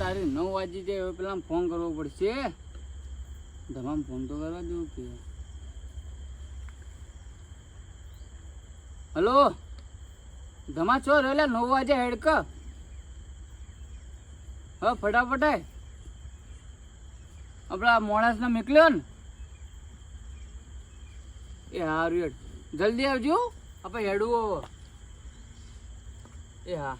તારી નવ વાગી જાય, હવે પેલા ફોન કરવો પડશે. ધમામ ફોન તો કરવા દેવું કે હલો? ધમા છો રેલા નવ વાગે હેડક હા, ફટાફટ. આપણા માણસને મોકલ્યો ને. એ હારું જલ્દી આવજો આપણે હેડવું એ હા.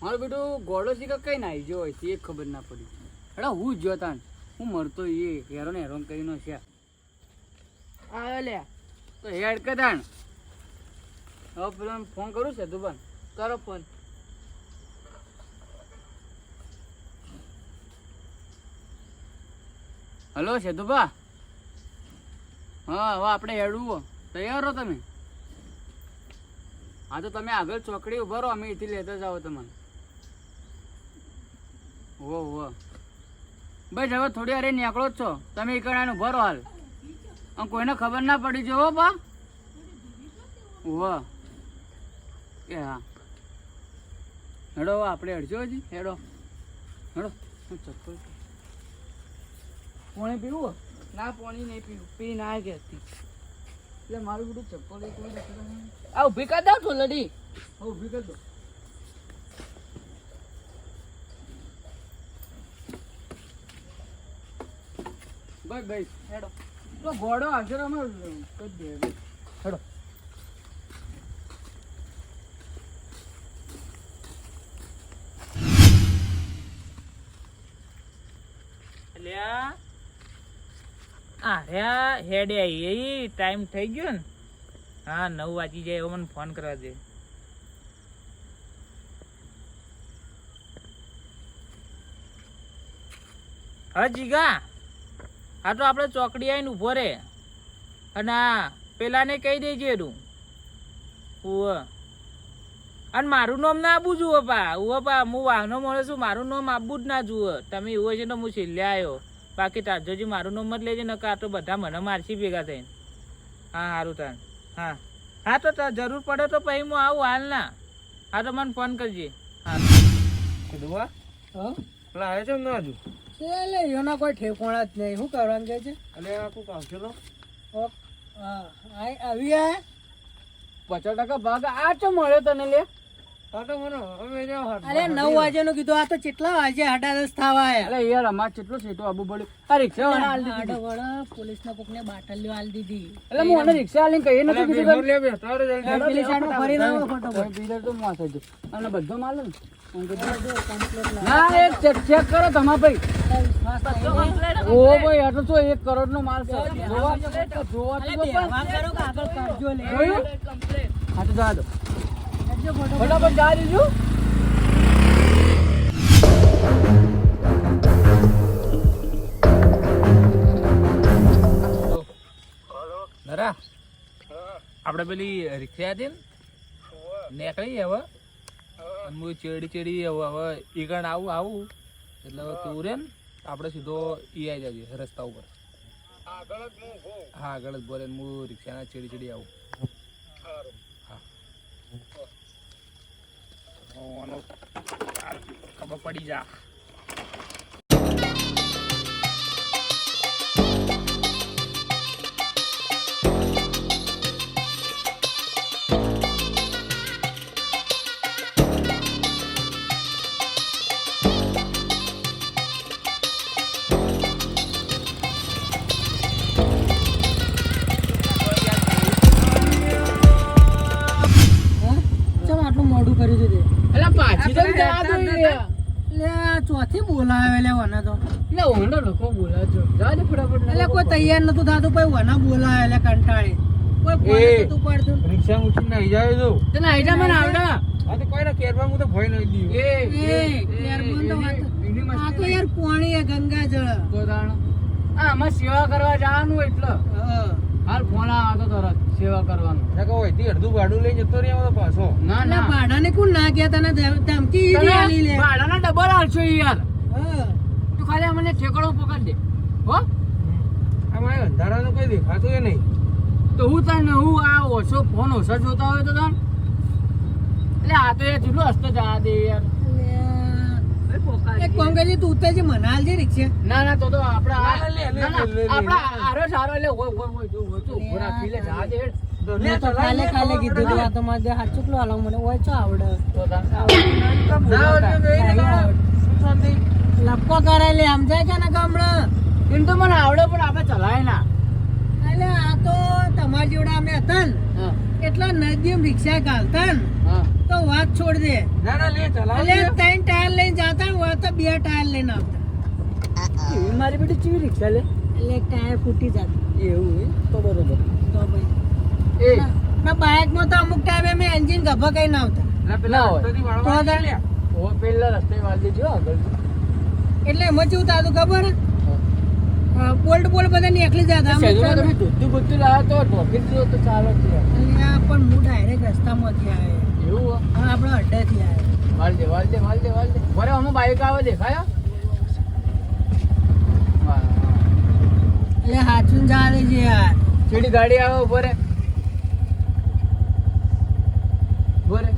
મારું બેટું ગોળો છે કે કઈ નાઈ જો હોય છે એ ખબર ના પડી. એડા હું જ જોતા હું મરતો એ હેરો ને હેરોન કરીને છે. આ લે. તો હેડ કદાણ હવે પેલો ફોન કરું છે તું પણ કરો ફોન હલો સેતુભા? હા હવે આપણે હેડવું. તૈયાર રહો તમે? હા તો તમે આગળ ચોકડી ઊભા રહો અમે એથી લેતા જાઓ તમને હો હો બસ હવે થોડી વાર નીકળો જ છો. તમે એકડાને ઊભા રહો હાલ. આમ કોઈને ખબર ના પડી જો હો બા. હો એ હા. હેડો આપણે અડજો હજી. હેડો. હેડો. ચપ્પલ પાણી પીવું ના પાણી નહીં પીવું. પી ના કહેતી. એટલે મારું બધું ચપ્પલ એક આ ઊભી કરી દઉં છું લડી હા ઊભી કરી દો. બસ બસ હેડો. તો ઘોડો હાજર અમે કરી દે હેડો. અલ્યા. આ રહ્યા હેડે આવી એ ટાઈમ થઈ ગયો ને? હા નવ વાગી જાય એવો મને ફોન કરવા દે. હા જીગા. હા, તો આપણે ચોકડી આવીને ઊભો રે અને આ, પેલાને કહી દેજે તું ઉવ. અને મારું નામ ના આપવું જુઓ પા. ઉવો પા, હું વાહનો મળે છું, મારું નામ આપવું જ ના જુઓ તમે એવું છે ને હું છેલ્લે આવ્યો. બાકી તારજોજી મારું નામ જ લેજે, નકર આ તો બધા મને મારશી ભેગા થઈને. હા સારું તાન હા. હા, તો તાર જરૂર પડે તો પછી હું આવું હાલ ના. હા, તો મને ફોન કરજે. હા. કીધું, હા? પેલા આવે છે ને હજુ? એટલે એના કોઈ ઠેકોણા જ નહીં. શું કરવાનું કે છે? અને આખું કોક આવશે તો. આવી પચાસ ટકા ભાગ આ ચો મળ્યો તને લે. અરે નવ વાગે નું કીધું આ તો કેટલા વાગે હાડા દસ થવા અરે યાર અમાર કેટલો સેટો આબુ પડ્યું આ રિક્ષા વાળા પોલીસ ના કોક ને બાટલીઓ આલ દીધી. એટલે હું મને રિક્ષા કહીએ નથી કીધું લે જલ્દી તો મોસ હતું અને બધો માલ ને? ના એક ચેક ચેક કરો તમા ભાઈ. ઓ ભાઈ આટલો તો એક કરોડ નો માલ છે. જોવા જોવા તો પણ. બેહવા કરો કે આગળ કરજો લે જોયું? હા તો જવા દો. ફટાફટ જા દેજો. નરા આપણે પેલી રિક્ષા હતી ને? નીકળી હવે. હું ચેડી ચેડી હવે હવે ઈગણ આવું આવું એટલે હવે તું રે ને આપણે સીધો ઈ આવી જજે રસ્તા ઉપર હા આગળ જ બોલે ને હું રિક્ષાના ચેડી ચેડી આવું હા ખબર પડી જા ચોથી બોલાવે લે વના તો. એટલે ઓનો લોકો ફટાફટ એટલે કોઈ તૈયાર નતું થાતું પછી વના બોલાવે લે કંટાળે. કોઈ ફોન એ. નતું પડતું. રિક્ષા જાય તો? તને આઈડિયા મને આવડે. આ તો કોઈ ના કેરવા હું તો ભય નહીં દીધું એ એ તો વાત આ તો યાર પાણી હે ગંગા જળ આ આમાં સેવા કરવા જવાનું એટલે. હા. હાલ ફોન આવતો તરત સેવા કરવાનું. ના કહો એથી અડધું ભાડું લઈ જતો રહ્યો તો પાછો. ના ના. ભાડાને કોણ ના ગયા તને ધમકી ઈડી આલી લે. ભાડાના ડબલ આલશો યાર હા. તું ખાલી અમને ઠેકડો પકડ દે. હો? આમાં અંધારાનું કોઈ દેખાતું એ નહીં. તો હું તને હું આ ઓછો ફોન ઓછો જોતા હોય તો તને. એટલે આ તો એ કેટલો હસ્તો જવા દે યાર. એક કોમ કરજે તું ઉતરજે મને હાલજે રિક્ષા. ના ના તો તો આપડા. આપડા આરો સારો એટલે હોય હોય હોય જો હોય તો લે જા દે. કાલે કાલે કીધું આ તો મારે હાથ ચૂકલો હાલો મને. આવડે? લપકો કરાય લે સમજાય કે ને ગામડે? એમ તો મને આવડે પણ આપણે ચલાય ના. એટલે આ તો તમારા જેવડા અમે હતા ને. એટલા નદીમ રિક્ષા ગાલતા ને. તો વાત છોડ દે. ના, ના, લે, ચલાવો લે. ત્રણ ટાયર લઈને જાતા ને હોય તો બે ટાયર લઈને આવતા. મારી બેટી ચીવી રિક્ષા લે. એટલે ટાયર ફૂટી જતું. એવું તો બરોબર. તો ભાઈ એ. ના બાઇકમાં તો અમુક ટાઈમે અમે એન્જિન ગભા કઈ ના આવતા. પેલા રસ્તેથી વાળવા તો લે. ઓ પેલા રસ્તે વાળ દેજો આગળ. એટલે એમાં કેવું થતું ખબર? બોલ્ટ બોલ્ટ બધા નીકળી જતા અમુક તમે ધોતું બોતું લાવો તો ઢોકી તો ચાલો જ. પણ હું ડાયરેક્ટ રસ્તામાંથી આવ્યો એવું હો? આપણે અડ્ડેથી આવ્યો વાળ દે વાળ દે વાળ દે વાળ દે બરે અમે બાઈક આવે દેખાયો. એટલે હાચું ચાલે છે યાર ચીડી ગાડી આવે ઊભો રે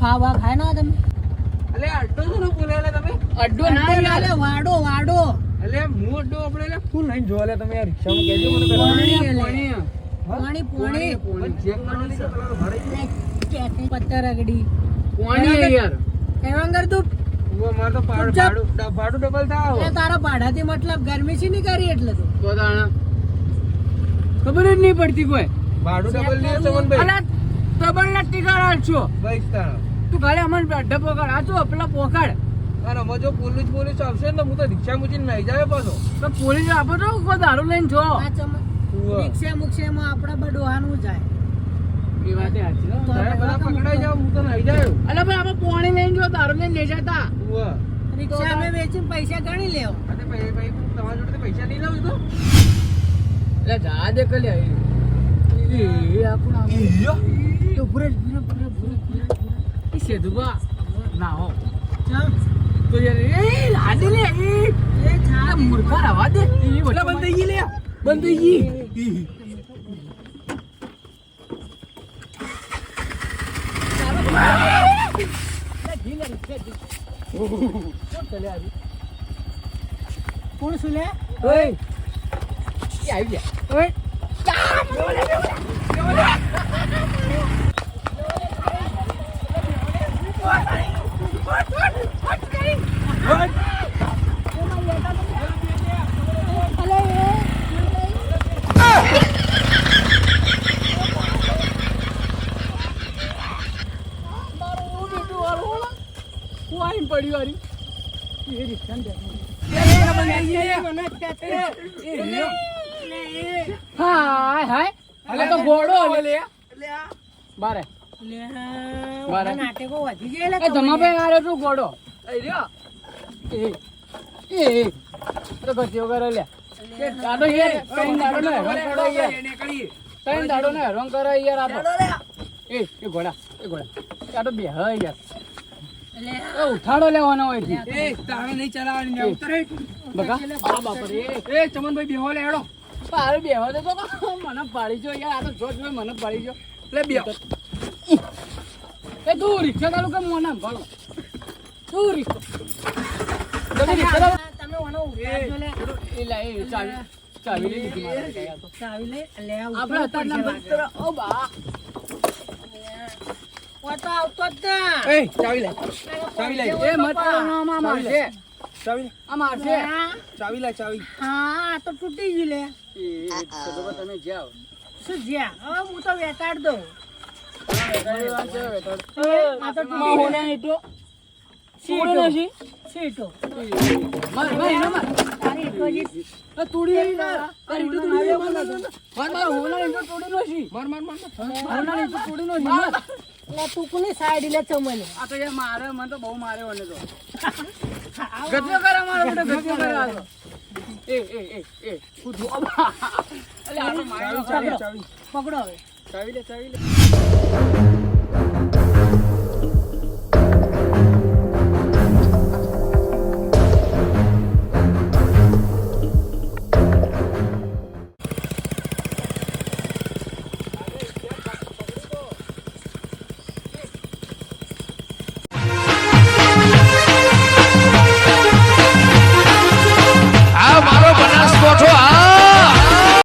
ખાવા ખાય ના તમે એટલે અડ્ડો શું નો બોલે તમે? અડ્ડો ના યાર. વાડો વાડો એટલે હું અડ્ડો આપણે લે, ફૂલ લઈને જોવા લે તમે આ રિક્ષામાં કહેજો મને પેલા. પોણી. પોણી. ચેક કરવાની કે પત્તર અગડી પોણી યાર એમાં કર તું ઉવ્વ, માર તો પાડ ચૂપચાપ. ભાડું ડબલ થાવ. એટલે તારા ભાડાથી મતલબ ગરમી છે ની કરી એટલે તું તો ખબર જ નહીં પડતી કોઈ ભાડું ડબલ લે, ચમનભાઈ. અલા ડબલ ના ટીકા છો ભાઈ તાણ. તું ખાલી અમન અડ્ડા પકડ આ તો પેલા પોકાડ અને આમાં જો પોલીસ પોલીસ આવશે ને તો હું તો રિક્ષા મૂકીને નાઈ જાય પાછો તો પોલીસ આપો તો કોઈ દારૂ લઈને જો. રિક્ષા મુક્ષામાં આપણા બધું આનું જાય એ વાત સાચી. હો. તારે પેલા પકડાઈ જાવ હું તો નાઈ જાય અલા ભાઈ આપણે પોણી લઈને જો દારૂ લઈને લઈ જતા. ઉવ્વ. રિક્ષા અમે વેચીને પૈસા ગણી લેવો. અને ભાઈ ભાઈ તમારા જોડે પૈસા નહીં લાવું તો? એટલે જા દે કલે એ આપણું તો પૂરે પૂરે પૂરે પૂરે પૂરે એ સેદુબા ના હો. ચમ તો યાર એ લાદે લે એ. એ છા મૂર્ખા રવા દે. એ વચ્ચે બંધ થઈ ગઈ લે. બંધ થઈ ગઈ. કોણ સુલે ઓય આવી ગયા ઓય હું આવીને પડ્યું હારી એ રિક્ષા હાય હાય અલે તો ઘોડો લે બારે બારે. નાટકો વધી જાય લે એ ધમાભાઈ આરે તું ઘોડો એ રહ્યો એ તો કરે લે દાડો યાર કઈ દાડો ને હેરાન કરો યાર કઈ દાડો ને હેરાન કરો યાર આ એ એ ઘોડા એ ઘોડા બે હય યાર ઉઠાડો લેવાનો હોય એ તારે નહીં ચલાવવાની ને ઉતરે. બકા. આ બાપરે. એ એ ચમનભાઈ બેહો લે એડો તારે બેહો દે તો મને પાડી જો યાર આ તો જો જો મને પાડી જો. લે બેહો. એ તું રિક્ષા ચાલુ કે મોના ભાડો તું રિક્ષા. તમે રિક્ષા ચાલુ તમે ઓનો ઉતારજો લે. એ લે એ ચાવી ચાવી લે ચાવી લે લે આપણે મિત્ર ઓ બા. તો આવતો જ ના. એ ચાવી લે. ચાવી લે. એ મત આમાં મારશે ચાવી લે. આ ચાવી લે. ચાવી હા આ તો તૂટી ગઈ લે. એ તમે જાઓ શું જ્યાં? હવે હું તો વેટાડ દઉં. આ તો માર મને. તો બહુ મારે મને તો ગતિયો કરે મારો બેટો કરે આ એ એ એ એ કૂદવો અલે આ મારી ચાવી ચાવી ચાવી. પકડો હવે. ચાવી લે ચાવી લે.